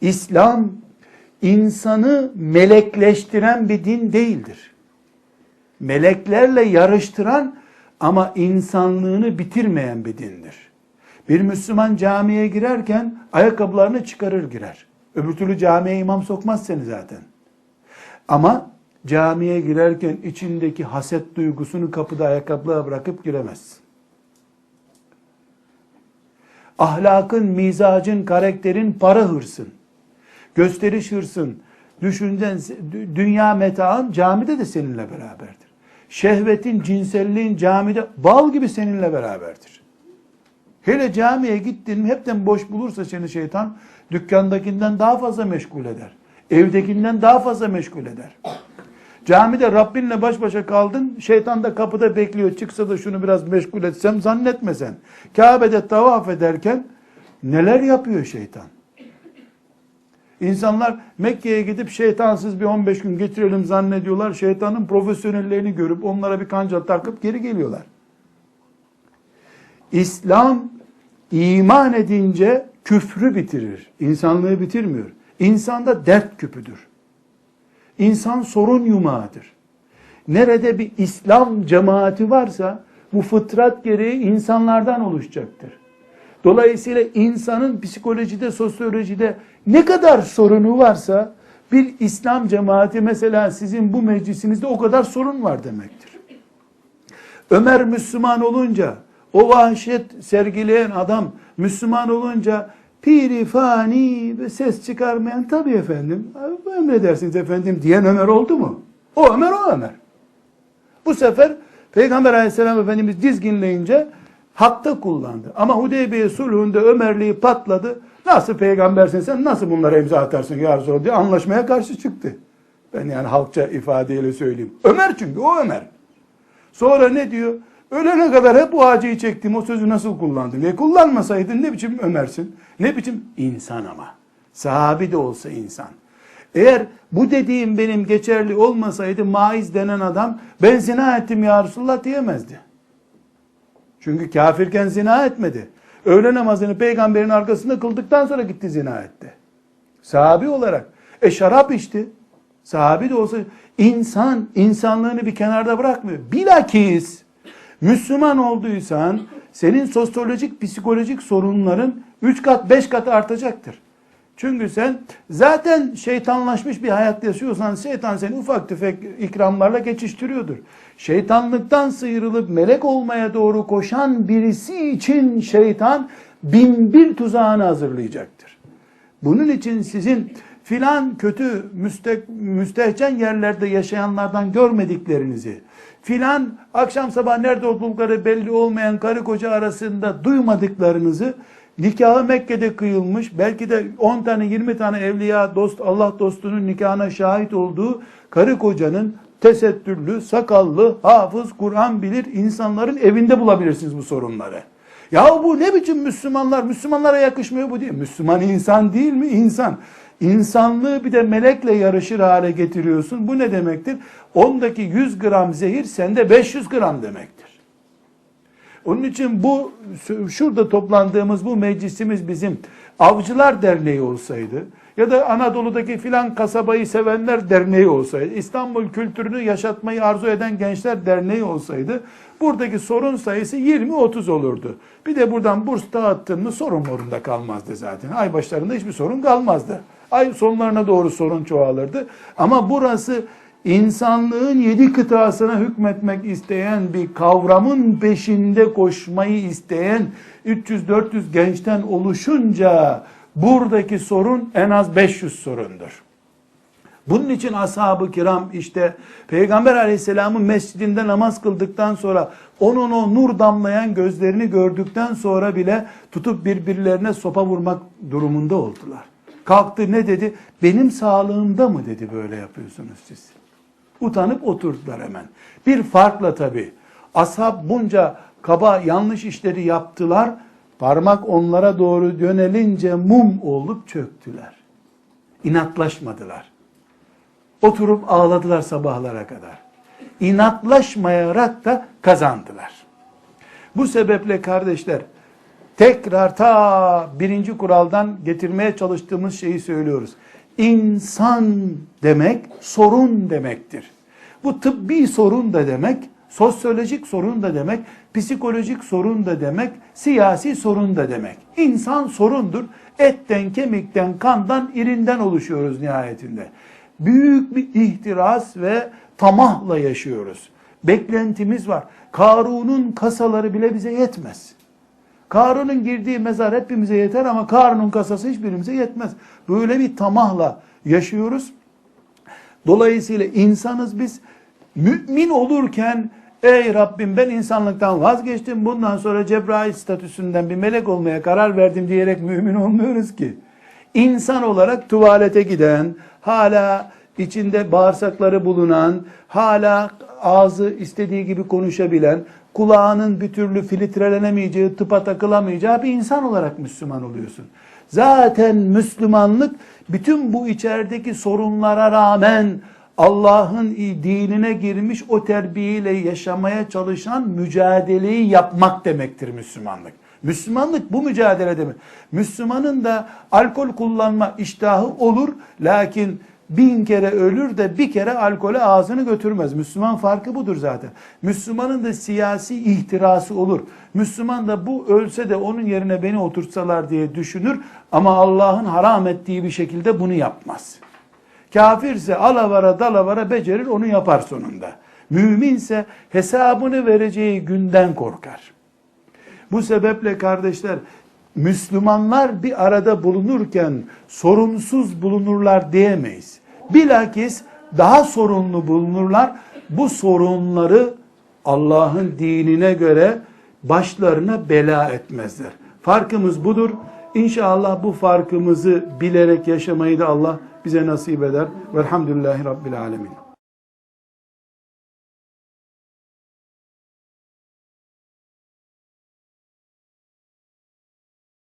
İslam insanı melekleştiren bir din değildir. Meleklerle yarıştıran ama insanlığını bitirmeyen bir dindir. Bir Müslüman camiye girerken ayakkabılarını çıkarır girer. Öbür türlü camiye imam sokmaz seni zaten. Ama camiye girerken içindeki haset duygusunu kapıda ayakkabıya bırakıp giremezsin. Ahlakın, mizacın, karakterin, para hırsın, gösteriş hırsın, düşüncen, dü- dünya metaın camide de seninle beraberdir. Şehvetin, cinselliğin camide bal gibi seninle beraberdir. Hele camiye gittin hepten boş bulursa seni şeytan dükkandakinden daha fazla meşgul eder. Evdekinden daha fazla meşgul eder. Camide Rabbinle baş başa kaldın, şeytan da kapıda bekliyor. Çıksa da şunu biraz meşgul etsem zannetme sen. Kabe'de tavaf ederken neler yapıyor şeytan? İnsanlar Mekke'ye gidip şeytansız bir 15 gün geçirelim zannediyorlar. Şeytanın profesyonellerini görüp onlara bir kanca takıp geri geliyorlar. İslam iman edince küfrü bitirir. İnsanlığı bitirmiyor. İnsanda dert küpüdür. İnsan sorun yumağıdır. Nerede bir İslam cemaati varsa bu fıtrat gereği insanlardan oluşacaktır. Dolayısıyla insanın psikolojide, sosyolojide ne kadar sorunu varsa bir İslam cemaati mesela sizin bu meclisinizde o kadar sorun var demektir. Ömer Müslüman olunca o vahşet sergileyen adam Müslüman olunca piri fani ve ses çıkarmayan tabii efendim emredersiniz efendim diyen Ömer oldu mu? O Ömer o Ömer. Bu sefer Peygamber aleyhisselam efendimiz dizginleyince hakta kullandı. Ama Hudeybiye sulhünde Ömerliği patladı. Nasıl peygambersin sen nasıl bunlara imza atarsın ya Resulallah diye anlaşmaya karşı çıktı. Ben yani halkça ifadeyle söyleyeyim. Ömer çünkü o Ömer. Sonra ne diyor? Ölene kadar hep bu acıyı çektim. O sözü nasıl kullandın? E kullanmasaydın ne biçim Ömer'sin? Ne biçim insan ama. Sahabi de olsa insan. Eğer bu dediğim benim geçerli olmasaydı maiz denen adam ben zina ettim ya Resulullah diyemezdi. Çünkü kafirken zina etmedi. Öğle namazını peygamberin arkasında kıldıktan sonra gitti zina etti. Sahabi olarak. E şarap içti. Sahabi de olsa insan insanlığını bir kenarda bırakmıyor. Bilakis Müslüman olduysan senin sosyolojik psikolojik sorunların 3 kat 5 kat artacaktır. Çünkü sen zaten şeytanlaşmış bir hayat yaşıyorsan şeytan seni ufak tefek ikramlarla geçiştiriyordur. Şeytanlıktan sıyrılıp melek olmaya doğru koşan birisi için şeytan bin bir tuzağını hazırlayacaktır. Bunun için sizin filan kötü müste, müstehcen yerlerde yaşayanlardan görmediklerinizi, filan akşam sabah nerede oldukları belli olmayan karı koca arasında duymadıklarınızı nikahı Mekke'de kıyılmış belki de 10 tane 20 tane evliya dost Allah dostunun nikahına şahit olduğu karı kocanın tesettürlü, sakallı, hafız, Kur'an bilir insanların evinde bulabilirsiniz bu sorunları. Ya bu ne biçim Müslümanlar? Müslümanlara yakışmıyor bu değil. Müslüman insan değil mi? İnsan. İnsanlığı bir de melekle yarışır hale getiriyorsun. Bu ne demektir? Ondaki 100 gram zehir sende 500 gram demektir. Onun için bu şurada toplandığımız bu meclisimiz bizim Avcılar Derneği olsaydı ya da Anadolu'daki filan kasabayı sevenler derneği olsaydı, İstanbul kültürünü yaşatmayı arzu eden gençler derneği olsaydı buradaki sorun sayısı 20-30 olurdu. Bir de buradan burs dağıttın mı sorun morunda kalmazdı zaten. Ay başlarında hiçbir sorun kalmazdı. Ay sonlarına doğru sorun çoğalırdı. Ama burası insanlığın yedi kıtasına hükmetmek isteyen bir kavramın peşinde koşmayı isteyen 300-400 gençten oluşunca buradaki sorun en az 500 sorundur. Bunun için ashab-ı kiram işte Peygamber aleyhisselamın mescidinde namaz kıldıktan sonra onun o nur damlayan gözlerini gördükten sonra bile tutup birbirlerine sopa vurmak durumunda oldular. Kalktı ne dedi? Benim sağlığımda mı dedi böyle yapıyorsunuz siz. Utanıp oturdular hemen. Bir farkla tabi. Ashab bunca kaba yanlış işleri yaptılar. Parmak onlara doğru yönelince mum olup çöktüler. İnatlaşmadılar. Oturup ağladılar sabahlara kadar. İnatlaşmayarak da kazandılar. Bu sebeple kardeşler Tekrar ta birinci kuraldan getirmeye çalıştığımız şeyi söylüyoruz. İnsan demek sorun demektir. Bu tıbbi sorun da demek, sosyolojik sorun da demek, psikolojik sorun da demek, siyasi sorun da demek. İnsan sorundur. Etten, kemikten, kandan, irinden oluşuyoruz nihayetinde. Büyük bir ihtiras ve tamahla yaşıyoruz. Beklentimiz var. Karun'un kasaları bile bize yetmez. Karun'un girdiği mezar hepimize yeter ama Karun'un kasası hiçbirimize yetmez. Böyle bir tamahla yaşıyoruz. Dolayısıyla insanız biz mümin olurken ey Rabbim ben insanlıktan vazgeçtim bundan sonra Cebrail statüsünden bir melek olmaya karar verdim diyerek mümin olmuyoruz ki. İnsan olarak tuvalete giden, hala içinde bağırsakları bulunan, hala ağzı istediği gibi konuşabilen, kulağının bir türlü filtrelenemeyeceği, tıpa takılamayacağı bir insan olarak Müslüman oluyorsun. Zaten Müslümanlık bütün bu içerideki sorunlara rağmen Allah'ın dinine girmiş o terbiyeyle yaşamaya çalışan mücadeleyi yapmak demektir Müslümanlık. Müslümanlık bu mücadele demek. Müslümanın da alkol kullanma iştahı olur lakin bin kere ölür de bir kere alkole ağzını götürmez. Müslüman farkı budur zaten. Müslümanın da siyasi ihtirası olur. Müslüman da bu ölse de onun yerine beni oturtsalar diye düşünür ama Allah'ın haram ettiği bir şekilde bunu yapmaz. Kafirse alavara dalavara becerir onu yapar sonunda. Müminse hesabını vereceği günden korkar. Bu sebeple kardeşler Müslümanlar bir arada bulunurken sorunsuz bulunurlar diyemeyiz. Bilakis daha sorunlu bulunurlar. Bu sorunları Allah'ın dinine göre başlarına bela etmezler. Farkımız budur. İnşallah bu farkımızı bilerek yaşamayı da Allah bize nasip eder. Velhamdülillahi Rabbil Alemin.